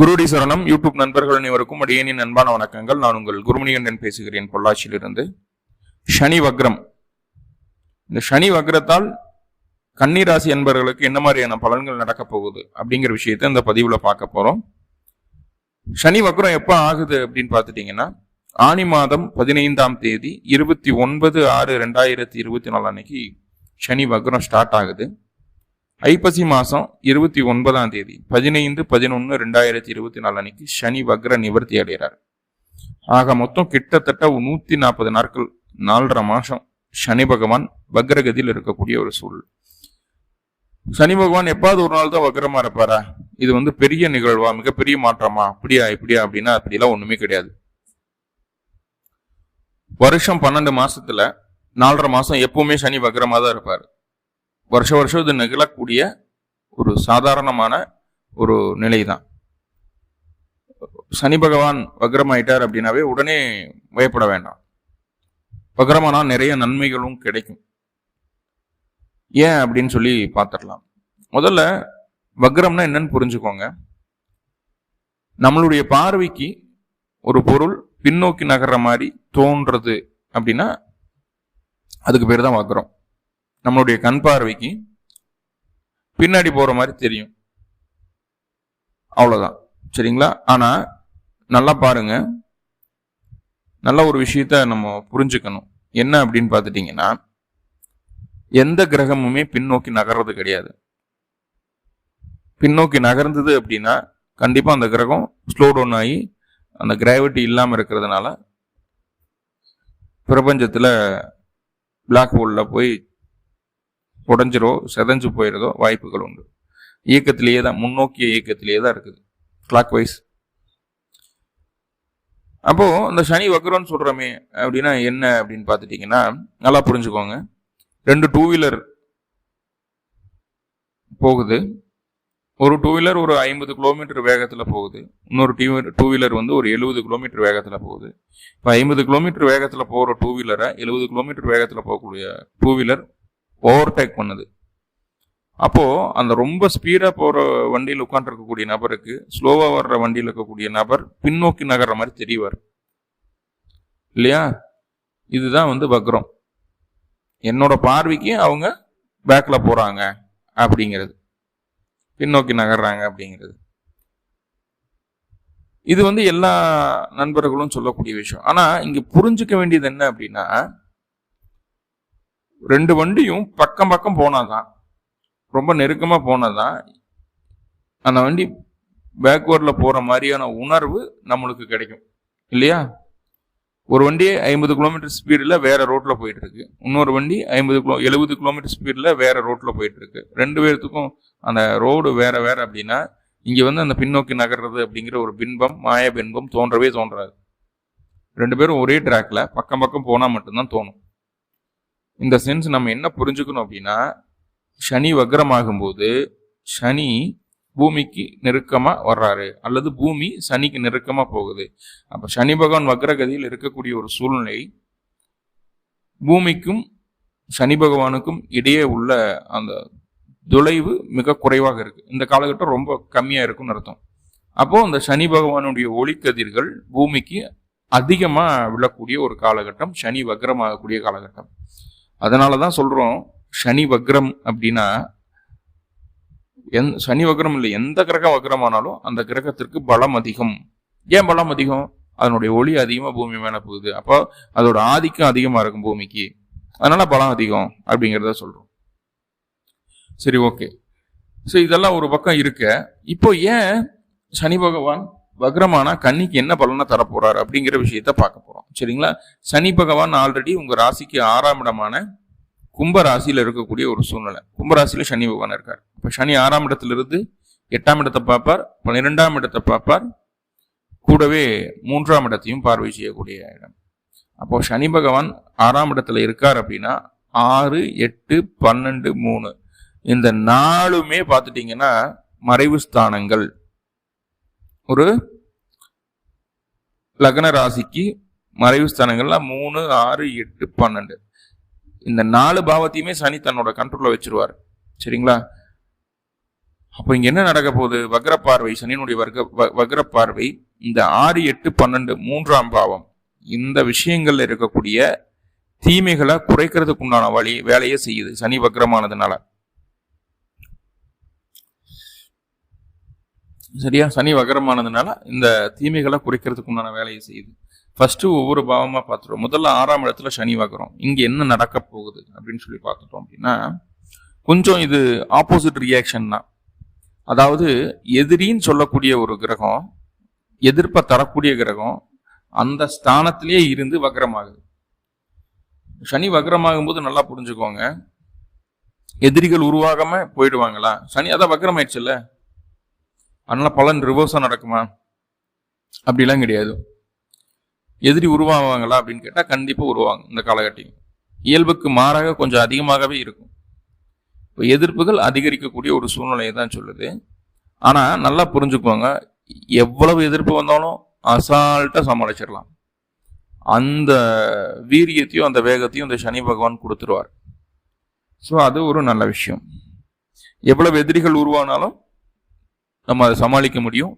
குருடி சரணம். யூடியூப் நண்பர்கள் அனைவருக்கும் அடியேனின் அன்பான வணக்கங்கள். நான் உங்கள் குருமணிகண்டன் பேசுகிறேன் பொள்ளாச்சியிலிருந்து. சனி வக்ரம். இந்த சனி வக்ரத்தால் கன்னிராசி என்பவர்களுக்கு என்ன மாதிரியான பலன்கள் நடக்கப் போகுது அப்படிங்கிற விஷயத்தை இந்த பதிவில் பார்க்க போகிறோம் சனி வக்ரம் எப்போ ஆகுது அப்படின்னு பார்த்துட்டிங்கன்னா ஆனி மாதம் பதினைந்தாம் தேதி இருபத்தி ஒன்பது ஆறு ரெண்டாயிரத்தி இருபத்தி நாலு அன்னைக்கு சனி வக்ரம் ஸ்டார்ட் ஆகுது. ஐப்பசி மாதம் இருபத்தி ஒன்பதாம் தேதி பதினைந்து பதினொன்று ரெண்டாயிரத்தி இருபத்தி நாலு அன்னைக்கு சனி வக்ர நிவர்த்தி அடைகிறார். ஆக மொத்தம் கிட்டத்தட்ட நூத்தி நாற்பது நாட்கள் நாலரை மாசம் சனி பகவான் வக்ரகதியில் இருக்கக்கூடிய ஒரு சூழல். சனி பகவான் எப்பாவது ஒரு நாள் தான் வக்ரமாக இருப்பாரா? இது வந்து பெரிய நிகழ்வா? மிகப்பெரிய மாற்றமா? அப்படியா இப்படியா அப்படின்னா அப்படிலாம் ஒண்ணுமே கிடையாது. வருஷம் பன்னெண்டு மாசத்துல நாலரை மாசம் எப்பவுமே சனி வக்ரமாக தான் இருப்பார். வருஷ வருஷம் இது நிகழக்கூடிய ஒரு சாதாரணமான ஒரு நிலை தான் சனி பகவான் வக்ரமாயிட்டார் அப்படின்னாவே உடனே பயப்பட வேண்டாம். வக்ரமானால் நிறைய நன்மைகளும் கிடைக்கும். ஏன் அப்படின்னு சொல்லி பார்த்துடலாம். முதல்ல வக்ரம்னா என்னன்னு புரிஞ்சுக்கோங்க. நம்மளுடைய பார்வைக்கு ஒரு பொருள் பின்னோக்கி நகர்ற மாதிரி தோன்றது அப்படின்னா அதுக்கு பேர் தான் வக்ரம். நம்மளுடைய கண் பார்வைக்கு பின்னாடி போற மாதிரி தெரியும். அவ்வளவுதான். சரிங்களா? ஆனா நல்லா பாருங்க. நல்ல ஒரு விஷயத்த நம்ம புரிஞ்சுக்கணும். என்ன அப்படின்னு பார்த்துட்டீங்கன்னா எந்த கிரகமுமே பின்னோக்கி நகர்றது கிடையாது. பின்னோக்கி நகர்ந்தது அப்படின்னா கண்டிப்பாக அந்த கிரகம் ஸ்லோ டவுன் ஆகி அந்த கிராவிட்டி இல்லாமல் இருக்கிறதுனால பிரபஞ்சத்தில் பிளாக் ஹோலில் போய் உடஞ்சிரோ செதஞ்சு போயிடுறதோ வாய்ப்புகள் உண்டு. இயக்கத்திலேயே தான் முன்னோக்கிய இயக்கத்திலேயே தான் இருக்குது. கிளாக் வைஸ் அப்போது இந்த சனி வக்ரோன்னு சொல்கிறோமே அப்படின்னா என்ன அப்படின்னு பார்த்துட்டிங்கன்னா நல்லா புரிஞ்சுக்கோங்க. ரெண்டு டூ வீலர் போகுது. ஒரு டூ வீலர் ஒரு ஐம்பது கிலோமீட்டர் வேகத்தில் போகுது. இன்னொரு டூ டூ வீலர் வந்து ஒரு எழுபது கிலோமீட்டர் வேகத்தில் போகுது. இப்போ ஐம்பது கிலோமீட்டர் வேகத்தில் போகிற டூ வீலரை எழுபது கிலோமீட்டர் வேகத்தில் போகக்கூடிய டூ வீலர் ஓவர்டேக் பண்ணுது. அப்போது அந்த ரொம்ப ஸ்பீடாக போகிற வண்டியில் உட்காந்துருக்கக்கூடிய நபருக்கு ஸ்லோவாக வர்ற வண்டியில் இருக்கக்கூடிய நபர் பின்னோக்கி நகர்ற மாதிரி தெரியவார் இல்லையா? இதுதான் வந்து வக்ரம். என்னோட பார்வைக்கு அவங்க பேக்கில் போகிறாங்க அப்படிங்கிறது. பின்னோக்கி நகர்றாங்க அப்படிங்கிறது. இது வந்து எல்லா நண்பர்களும் சொல்லக்கூடிய விஷயம். ஆனால் இங்கே புரிஞ்சுக்க வேண்டியது என்ன அப்படின்னா ரெண்டு வண்டியும் பக்கம் பக்கம் போனாதான். ரொம்ப நெருக்கமாக போனாதான். அந்த வண்டி பேக்வேர்டில் போகிற மாதிரியான உணர்வு நம்மளுக்கு கிடைக்கும். இல்லையா? ஒரு வண்டி ஐம்பது கிலோமீட்டர் ஸ்பீடில் வேற ரோட்டில் போயிட்டு இருக்கு. இன்னொரு வண்டி ஐம்பது கிலோ எழுபது கிலோமீட்டர் ஸ்பீடில் வேற ரோட்டில் போயிட்டு இருக்கு. ரெண்டு பேர்த்துக்கும் அந்த ரோடு வேற வேற அப்படின்னா இங்கே வந்து அந்த பின்னோக்கி நகர்றது அப்படிங்கிற ஒரு பின்பம் மாய பின்பம் தோன்றவே தோன்றாது. ரெண்டு பேரும் ஒரே ட்ராக்ல பக்கம் பக்கம் போனால் மட்டும்தான் தோணும். இந்த சென்ஸ் நம்ம என்ன புரிஞ்சுக்கணும் அப்படின்னா சனி வக்ரமாகும்போது சனி பூமிக்கு நெருக்கமாக வர்றாரு அல்லது பூமி சனிக்கு நெருக்கமாக போகுது. அப்போ சனி பகவான் வக்ரகதியில் இருக்கக்கூடிய ஒரு சூழ்நிலை பூமிக்கும் சனி பகவானுக்கும் இடையே உள்ள அந்த துளைவு மிக குறைவாக இருக்கு. இந்த காலகட்டம் ரொம்ப கம்மியாக இருக்கும்னு அர்த்தம். அப்போது அந்த சனி பகவானுடைய ஒளிக்கதிர்கள் பூமிக்கு அதிகமாக விழக்கூடிய ஒரு காலகட்டம் சனி வக்ரமாகக்கூடிய காலகட்டம். அதனால தான் சொல்கிறோம் சனி வக்ரம் அப்படின்னா எந் சனி வக்ரம் இல்லை எந்த கிரகம் வக்ரமானாலும் அந்த கிரகத்திற்கு பலம் அதிகம். ஏன் பலம் அதிகம்? அதனுடைய ஒளி அதிகமாக பூமி மேலே போகுது. அப்போ அதோட ஆதிக்கம் அதிகமாக இருக்கும் பூமிக்கு. அதனால பலம் அதிகம் அப்படிங்கிறத சொல்கிறோம் சரி ஓகே. ஸோ இதெல்லாம் ஒரு பக்கம் இருக்க. இப்போ ஏன் சனி பகவான் வக்ரமானா கன்னிக்கு என்ன பலனை தரப்போறாரு அப்படிங்கிற விஷயத்த பார்க்க போறோம். சரிங்களா? சனி பகவான் ஆல்ரெடி உங்க ராசிக்கு ஆறாம் இடமான கும்ப ராசியில இருக்கக்கூடிய ஒரு சூழ்நிலை. கும்ப ராசியில சனி பகவான் இருக்கார். இப்ப சனி ஆறாம் இடத்துல இருந்து எட்டாம் இடத்தை பார்ப்பார் பன்னிரெண்டாம் இடத்தை பார்ப்பார். கூடவே மூன்றாம் இடத்தையும் பார்வை செய்யக்கூடிய இடம். அப்போ சனி பகவான் ஆறாம் இடத்துல இருக்கார் அப்படின்னா ஆறு எட்டு பன்னெண்டு மூணு. இந்த நாலுமே பார்த்துட்டீங்கன்னா மறைவு ஸ்தானங்கள். ஒரு லக்ன ராசிக்கு மறைவு ஸ்தானங்கள்ல மூணு ஆறு எட்டு பன்னெண்டு. இந்த நாலு பாவத்தையுமே சனி தன்னோட கண்ட்ரோலில் வச்சிருவார். சரிங்களா? அப்போ இங்கே என்ன நடக்க போகுது? வக்ரப்பார்வை சனியினுடைய வர்க்க வ- வக்ரப்பார்வை இந்த ஆறு எட்டு பன்னெண்டு மூன்றாம் பாவம். இந்த விஷயங்கள்ல இருக்கக்கூடிய தீமைகளை குறைக்கிறதுக்கு உண்டான வழி வேலையை செய்யுது. சனி வக்ரமானதுனால. சரியா? சனி வகரமானதுனால இந்த தீமைகளை குறைக்கிறதுக்கு உண்டான வேலையை செய்யுது. ஃபர்ஸ்ட் ஒவ்வொரு பாவமா பார்த்துருவோம் முதல்ல ஆறாம் இடத்துல சனி வகரம். இங்க என்ன நடக்க போகுது அப்படின்னு சொல்லி பார்த்துட்டோம் அப்படின்னா கொஞ்சம் இது ஆப்போசிட் ரியாக்ஷன் தான். அதாவது எதிரின்னு சொல்லக்கூடிய ஒரு கிரகம் எதிர்ப்பை தரக்கூடிய கிரகம் அந்த ஸ்தானத்திலேயே இருந்து வக்ரமாகுது. சனி வக்ரமாகும் போது நல்லா புரிஞ்சுக்கோங்க. எதிரிகள் உருவாகாம போயிடுவாங்களா? சனி அதான் வக்ரமாயிடுச்சுல்ல? அதனால பலன் ரிவர்ஸாக நடக்குமா? அப்படிலாம் கிடையாது. எதிரி உருவாவாங்களா அப்படின்னு கேட்டால் கண்டிப்பாக உருவாங்க இந்த காலகட்டம் இயல்புக்கு மாறாக கொஞ்சம் அதிகமாகவே இருக்கும். இப்போ எதிர்ப்புகள் அதிகரிக்கக்கூடிய ஒரு சூழ்நிலையை தான் சொல்லுது. ஆனால் நல்லா புரிஞ்சுக்கோங்க. எவ்வளவு எதிர்ப்பு வந்தாலும் அசால்ட்டாக சமாளிச்சிடலாம். அந்த வீரியத்தையும் அந்த வேகத்தையும் இந்த சனி பகவான் கொடுத்துருவார். ஸோ அது ஒரு நல்ல விஷயம். எவ்வளவு எதிரிகள் உருவானாலும் நம்ம அதை சமாளிக்க முடியும்.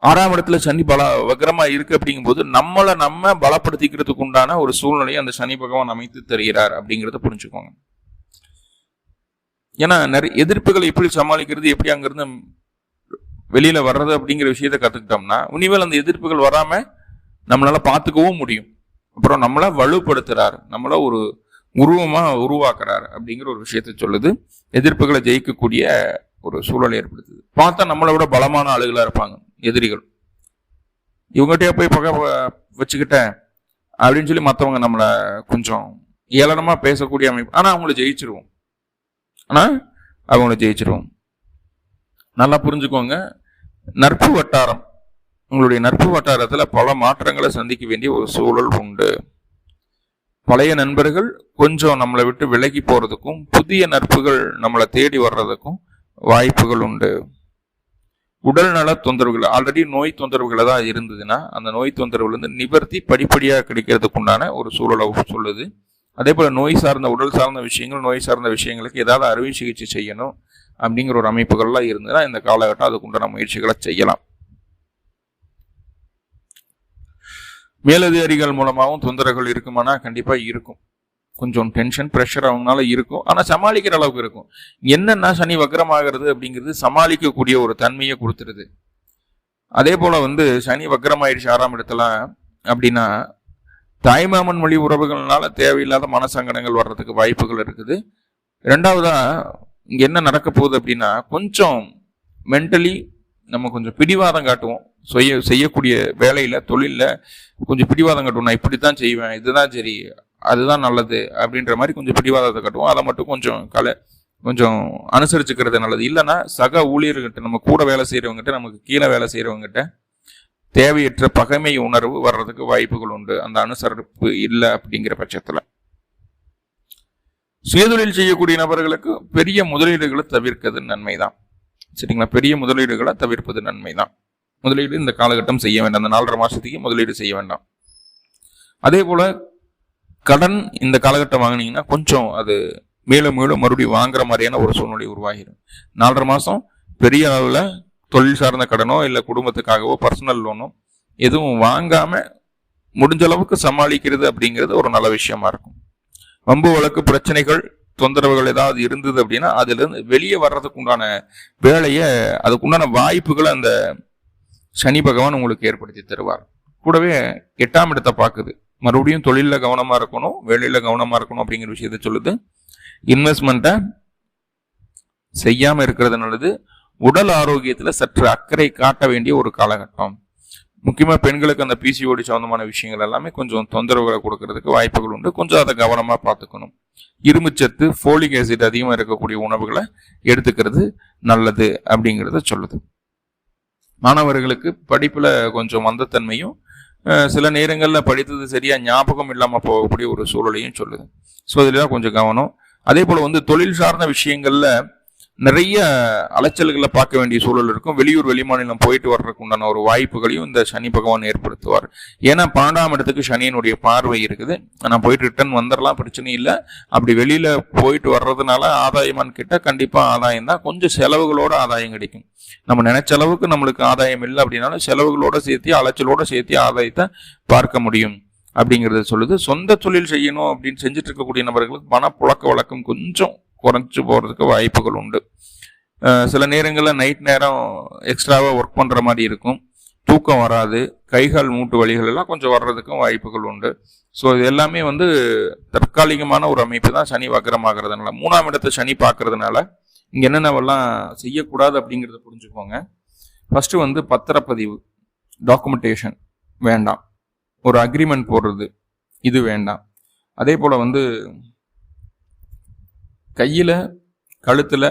ஆறாம் இடத்துல சனி பல வக்கரமா இருக்கு அப்படிங்கும்போது நம்மளை நம்ம பலப்படுத்திக்கிறதுக்கு உண்டான ஒரு சூழ்நிலையை அந்த சனி பகவான் அமைத்து தருகிறார் அப்படிங்கிறத புரிஞ்சுக்கோங்க. ஏன்னா நிறைய எதிர்ப்புகளை எப்படி சமாளிக்கிறது எப்படி அங்கிருந்து வெளியில வர்றது அப்படிங்கிற விஷயத்த கத்துக்கிட்டோம்னா இனிமேல் அந்த எதிர்ப்புகள் வராம நம்மளால பார்த்துக்கவும் முடியும். அப்புறம் நம்மள வலுப்படுத்துறாரு. நம்மள ஒரு உருவமா உருவாக்குறாரு அப்படிங்கிற ஒரு விஷயத்த சொல்லுது. எதிர்ப்புகளை ஜெயிக்கக்கூடிய ஒரு சூழலை ஏற்படுத்துது. பார்த்தா நம்மளை விட பலமான ஆளுகளாக இருப்பாங்க எதிரிகள். இவங்ககிட்டயே போய் பகை வச்சுக்கிட்டேன் அப்படின்னு சொல்லி மற்றவங்க நம்மளை கொஞ்சம் ஏளனமாக பேசக்கூடிய அமைப்பு. ஆனால் அவங்கள ஜெயிச்சிருவோம். ஆனால் அவங்கள ஜெயிச்சிருவோம். நல்லா புரிஞ்சுக்கோங்க. நட்பு வட்டாரம். உங்களுடைய நட்பு வட்டாரத்தில் பல மாற்றங்களை சந்திக்க வேண்டிய ஒரு சூழல் உண்டு. பழைய நண்பர்கள் கொஞ்சம் நம்மளை விட்டு விலகி போகிறதுக்கும் புதிய நட்புகள் நம்மளை தேடி வர்றதுக்கும் வாய்ப்புகள் உண்டு. உடல் நல தொந்தரவுகள் ஆல்ரெடி நோய் தொந்தரவுகள் தான் இருந்ததுன்னா அந்த நோய் தொந்தரவுலேருந்து நிவர்த்தி படிப்படியாக கிடைக்கிறதுக்கு உண்டான ஒரு சூழலை சொல்லுது. அதே போல் நோய் சார்ந்த உடல் சார்ந்த விஷயங்கள் நோய் சார்ந்த விஷயங்களுக்கு ஏதாவது அறுவை சிகிச்சை செய்யணும் அப்படிங்கிற ஒரு அமைப்புகள்லாம் இருந்ததுன்னா இந்த காலகட்டம் அதுக்கு உண்டான முயற்சிகளை செய்யலாம். மேலதிகாரிகள் மூலமாகவும் தொந்தரவுகள் இருக்குமானா? கண்டிப்பாக இருக்கும். கொஞ்சம் டென்ஷன் ப்ரெஷர் அவங்களால இருக்கும். ஆனால் சமாளிக்கிற அளவுக்கு இருக்கும். என்னென்னா சனி வக்ரமாகிறது அப்படிங்கிறது சமாளிக்கக்கூடிய ஒரு தன்மையை கொடுத்துருது. அதே போல் வந்து சனி வக்ரமாயிடுச்சு ஆறாம் இடத்துல அப்படின்னா தாய்மாமன் மொழி உறவுகள்னால தேவையில்லாத மனசங்கடங்கள் வர்றதுக்கு வாய்ப்புகள் இருக்குது. ரெண்டாவதா இங்கே என்ன நடக்க போகுது அப்படின்னா கொஞ்சம் மென்டலி நம்ம கொஞ்சம் பிடிவாதம் காட்டுவோம். செய்ய செய்யக்கூடிய வேலையில் தொழிலில் கொஞ்சம் பிடிவாதம் காட்டுவோம். நான் இப்படி தான் செய்வேன் இதுதான் சரி அதுதான் நல்லது அப்படின்ற மாதிரி கொஞ்சம் பிடிவாதத்தை கட்டுவோம். அதை மட்டும் கொஞ்சம் கலை கொஞ்சம் அனுசரிச்சுக்கிறது நல்லது. இல்லைன்னா சக ஊழியர்கிட்ட நம்ம கூட வேலை செய்கிறவங்ககிட்ட நமக்கு கீழே வேலை செய்கிறவங்ககிட்ட தேவையற்ற பகைமை உணர்வு வர்றதுக்கு வாய்ப்புகள் உண்டு. அந்த அனுசரிப்பு இல்லை அப்படிங்கிற பட்சத்தில். சுயதொழில் செய்யக்கூடிய நபர்களுக்கு பெரிய முதலீடுகளை தவிர்க்கிறது நன்மைதான். சரிங்களா? பெரிய முதலீடுகளை தவிர்ப்பது நன்மை தான் முதலீடு இந்த காலகட்டம் செய்ய வேண்டாம். அந்த நாலரை மாதத்துக்கு முதலீடு செய்ய வேண்டாம். அதே போல கடன் இந்த காலகட்டம் வாங்குனீங்கன்னா கொஞ்சம் அது மேலும் மேலும் மறுபடியும் வாங்குற மாதிரியான ஒரு சூழ்நிலை உருவாகிடும். நாலரை மாதம் பெரிய அளவில் தொழில் சார்ந்த கடனோ இல்லை குடும்பத்துக்காகவோ பர்சனல் லோனோ எதுவும் வாங்காமல் முடிஞ்ச அளவுக்கு சமாளிக்கிறது அப்படிங்கிறது ஒரு நல்ல விஷயமா இருக்கும். வம்பு வழக்கு பிரச்சனைகள் தொந்தரவுகள் ஏதாவது இருந்தது அப்படின்னா அதுலேருந்து வெளியே வர்றதுக்கு உண்டான வேலையை அதுக்குண்டான வாய்ப்புகளை அந்த சனி பகவான் உங்களுக்கு ஏற்படுத்தி தருவார். கூடவே எட்டாம் இடத்தை பார்க்குது. மறுபடியும் தொழிலில் கவனமாக இருக்கணும் வேலையில் கவனமாக இருக்கணும் அப்படிங்கிற விஷயத்த சொல்லுது. இன்வெஸ்ட்மெண்ட்டை செய்யாமல் இருக்கிறது நல்லது. உடல் ஆரோக்கியத்தில் சற்று அக்கறை காட்ட வேண்டிய ஒரு காலகட்டம். முக்கியமாக பெண்களுக்கு அந்த பிசிஓடி சம்மந்தமான விஷயங்கள் எல்லாமே கொஞ்சம் தொந்தரவுகளை கொடுக்கறதுக்கு வாய்ப்புகள் உண்டு. கொஞ்சம் அதை கவனமாக பார்த்துக்கணும். இரும்புச்சத்து ஃபோலிக் ஆசிட் அதிகமாக இருக்கக்கூடிய உணவுகளை எடுத்துக்கிறது நல்லது அப்படிங்கிறத சொல்லுது. மாணவர்களுக்கு படிப்பில் கொஞ்சம் மந்தத்தன்மையும் சில நேரங்களில் படித்தது சரியாக ஞாபகம் இல்லாமல் போகக்கூடிய ஒரு சூழலையும் சொல்லுது. ஸோ இதுல கொஞ்சம் கவனம். அதே போல் வந்து தொழில் சார்ந்த விஷயங்களில் நிறைய அலைச்சல்களை பார்க்க வேண்டிய சூழல் இருக்கும். வெளியூர் வெளிமாநிலம் போயிட்டு வர்றதுக்கு உண்டான ஒரு வாய்ப்புகளையும் இந்த சனி பகவான் ஏற்படுத்துவார். ஏன்னா பன்னெண்டாம் இடத்துக்கு சனியினுடைய பார்வை இருக்குது. நான் போயிட்டு ரிட்டர்ன் வந்துடலாம் பிரச்சனை இல்லை. அப்படி வெளியில போயிட்டு வர்றதுனால ஆதாயமான்னு கேட்டால் கண்டிப்பாக ஆதாயம் தான். கொஞ்சம் செலவுகளோட ஆதாயம் கிடைக்கும். நம்ம நினைச்ச அளவுக்கு நம்மளுக்கு ஆதாயம் இல்லை அப்படின்னாலும் செலவுகளோட சேர்த்து அலைச்சலோட சேர்த்து ஆதாயத்தை பார்க்க முடியும் அப்படிங்கிறத சொல்லுது. சொந்த தொழில் செய்யணும் அப்படின்னு செஞ்சுட்டு இருக்கக்கூடிய நபர்களுக்கு பண புழக்க வழக்கம் கொஞ்சம் குறைஞ்சி போகிறதுக்கு வாய்ப்புகள் உண்டு. சில நேரங்களில் நைட் நேரம் எக்ஸ்ட்ராவாக ஒர்க் பண்ணுற மாதிரி இருக்கும். தூக்கம் வராது. கைகால் மூட்டு வலிகள் எல்லாம் கொஞ்சம் வர்றதுக்கும் வாய்ப்புகள் உண்டு. ஸோ இது எல்லாமே வந்து தற்காலிகமான ஒரு அமைப்பு தான் சனி வக்கரமாகிறதுனால மூணாம் இடத்தை சனி பார்க்கறதுனால இங்கே என்னென்னவெல்லாம் செய்யக்கூடாது அப்படிங்கிறத புரிஞ்சுக்கோங்க. ஃபஸ்ட்டு வந்து பத்திரப்பதிவு டாக்குமெண்டேஷன் வேண்டாம். ஒரு அக்ரிமெண்ட் போடுறது இது வேண்டாம். அதே போல் வந்து கையில் கழுத்தில்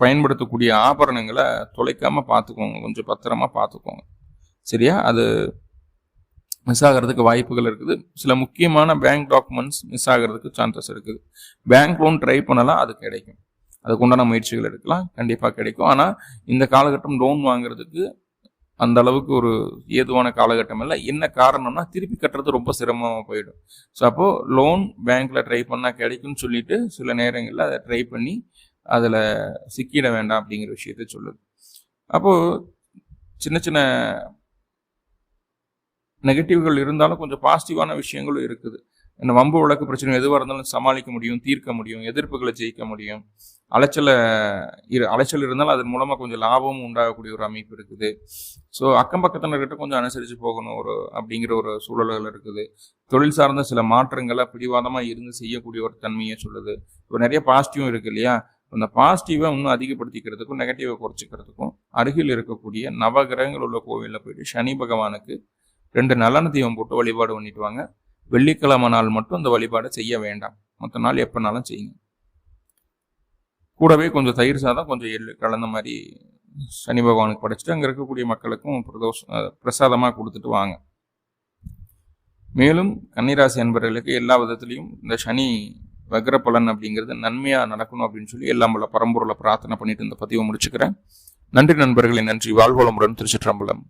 பயன்படுத்தக்கூடிய ஆபரணங்களை தொலைக்காமல் பார்த்துக்கோங்க. கொஞ்சம் பத்திரமா பார்த்துக்கோங்க. சரியா? அது மிஸ் ஆகிறதுக்கு வாய்ப்புகள் இருக்குது. சில முக்கியமான பேங்க் டாக்குமெண்ட்ஸ் மிஸ் ஆகிறதுக்கு சான்சஸ் இருக்குது. பேங்க் லோன் ட்ரை பண்ணலாம் அது கிடைக்கும். அதுக்குண்டான முயற்சிகள் எடுக்கலாம் கண்டிப்பாக கிடைக்கும். ஆனால் இந்த காலகட்டம் லோன் வாங்குறதுக்கு அந்த அளவுக்கு ஒரு ஏதுவான காலகட்டம் இல்லை என்ன காரணம்னா திருப்பி கட்டுறது ரொம்ப சிரமமாக போயிடும். ஸோ அப்போது லோன் பேங்க்கில் ட்ரை பண்ணால் கிடைக்கும்னு சொல்லிட்டு சில நேரங்களில் அதை ட்ரை பண்ணி அதில் சிக்கிட வேண்டாம் அப்படிங்கிற விஷயத்த சொல்லுது. அப்போது சின்ன சின்ன நெகட்டிவ்கள் இருந்தாலும் கொஞ்சம் பாசிட்டிவான விஷயங்களும் இருக்குது. இந்த வம்பு வழக்கு பிரச்சனை எதுவாக இருந்தாலும் சமாளிக்க முடியும் தீர்க்க முடியும் எதிர்ப்புகளை ஜெயிக்க முடியும். அலைச்சலை இரு அலைச்சல் இருந்தாலும் அதன் மூலமாக கொஞ்சம் லாபமும் உண்டாகக்கூடிய ஒரு அமைப்பு இருக்குது. ஸோ அக்கம் பக்கத்தினர்கிட்ட கொஞ்சம் அனுசரித்து போகணும் ஒரு அப்படிங்கிற ஒரு சூழல்கள் இருக்குது. தொழில் சார்ந்த சில மாற்றங்களை பிடிவாதமாக இருந்து செய்யக்கூடிய ஒரு தன்மையை சொல்லுது. இப்போ நிறைய பாசிட்டிவும் இருக்கு இல்லையா? அந்த பாசிட்டிவை இன்னும் அதிகப்படுத்திக்கிறதுக்கும் நெகட்டிவை குறைச்சிக்கிறதுக்கும் அருகில் இருக்கக்கூடிய நவகிரகங்கள் உள்ள கோவிலில் போயிட்டு சனி பகவானுக்கு ரெண்டு நலன தீபம் போட்டு வழிபாடு பண்ணிட்டு வாங்க. வெள்ளிக்கிழமை நாள் மட்டும் இந்த வழிபாடை செய்ய வேண்டாம். மற்ற நாள் எப்போனாலும் செய்யுங்க. கூடவே கொஞ்சம் தயிர் சாதம் கொஞ்சம் எள்ளு கலந்த மாதிரி சனி பகவானுக்கு படைச்சிட்டு அங்கே இருக்கக்கூடிய மக்களுக்கும் பிரதோஷ பிரசாதமாக கொடுத்துட்டு வாங்க. மேலும் கன்னிராசி அன்பர்களுக்கு எல்லா விதத்துலையும் இந்த சனி வக்ர பலன் அப்படிங்கிறது நன்மையாக நடக்கணும் அப்படின்னு சொல்லி எல்லாம் உள்ள பரம்பொருளை பிரார்த்தனை பண்ணிட்டு இந்த பதிவை முடிச்சுக்கிறேன். நன்றி நண்பர்களே நன்றி. வாழ்வளமுடன் திருச்சிற்றம்பலம்.